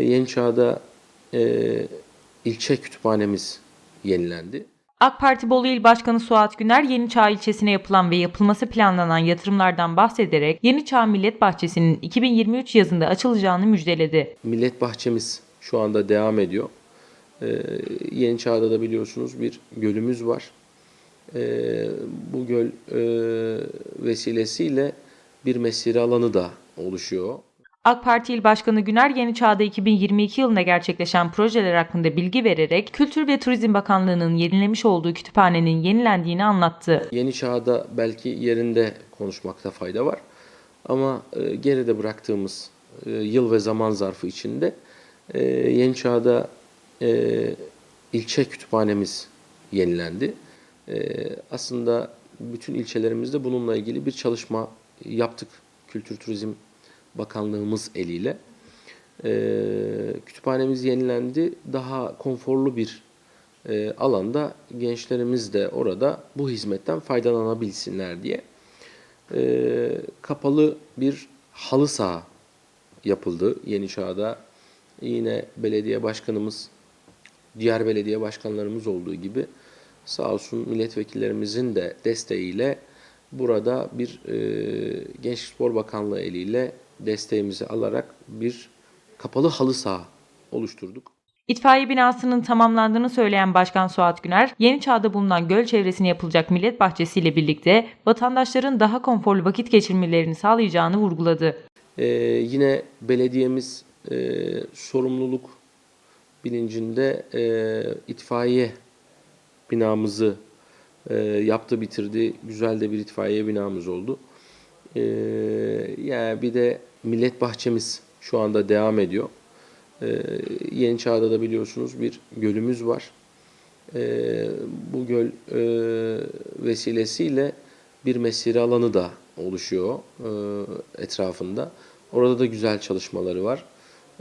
Yeni Çağ'da e, ilçe kütüphanemiz yenilendi. AK Parti Bolu İl Başkanı Suat Güner, Yeni Çağ ilçesine yapılan ve yapılması planlanan yatırımlardan bahsederek Yeni Çağ Millet Bahçesi'nin 2023 yazında açılacağını müjdeledi. Millet bahçemiz şu anda devam ediyor. E, Yeni Çağ'da da biliyorsunuz bir gölümüz var. E, bu göl e, vesilesiyle bir mesire alanı da oluşuyor. AK Parti İl Başkanı Güner, Yeni Çağ'da 2022 yılında gerçekleşen projeler hakkında bilgi vererek Kültür ve Turizm Bakanlığı'nın yenilemiş olduğu kütüphanenin yenilendiğini anlattı. Yeni çağda belki yerinde konuşmakta fayda var. Ama e, geride bıraktığımız e, yıl ve zaman zarfı içinde e, yeni çağda ilçe kütüphanemiz yenilendi. Aslında bütün ilçelerimizde bununla ilgili bir çalışma yaptık. Kültür Turizm Bakanlığımız eliyle. E, kütüphanemiz yenilendi. Daha konforlu bir e, alanda gençlerimiz de orada bu hizmetten faydalanabilsinler diye e, kapalı bir halı saha yapıldı Yeni Çağ'da. Yine belediye başkanımız, diğer belediye başkanlarımız olduğu gibi sağ olsun milletvekillerimizin de desteğiyle burada bir e, Gençlik Spor Bakanlığı eliyle desteğimizi alarak bir kapalı halı saha oluşturduk. İtfaiye binasının tamamlandığını söyleyen Başkan Suat Güner, Yeni Çağ'da bulunan göl çevresine yapılacak millet bahçesiyle birlikte vatandaşların daha konforlu vakit geçirmelerini sağlayacağını vurguladı. Ee, yine belediyemiz e, sorumluluk bilincinde e, itfaiye binamızı e, yaptı bitirdi. Güzel de bir itfaiye binamız oldu. E, yani bir de millet bahçemiz şu anda devam ediyor. E, Yeni Çağ'da da biliyorsunuz bir gölümüz var. E, bu göl e, vesilesiyle bir mesire alanı da oluşuyor e, etrafında. Orada da güzel çalışmaları var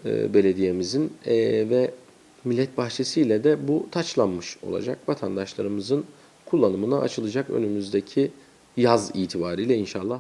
e, belediyemizin E, ve millet bahçesiyle de bu taçlanmış olacak. Vatandaşlarımızın kullanımına açılacak önümüzdeki yaz itibariyle inşallah.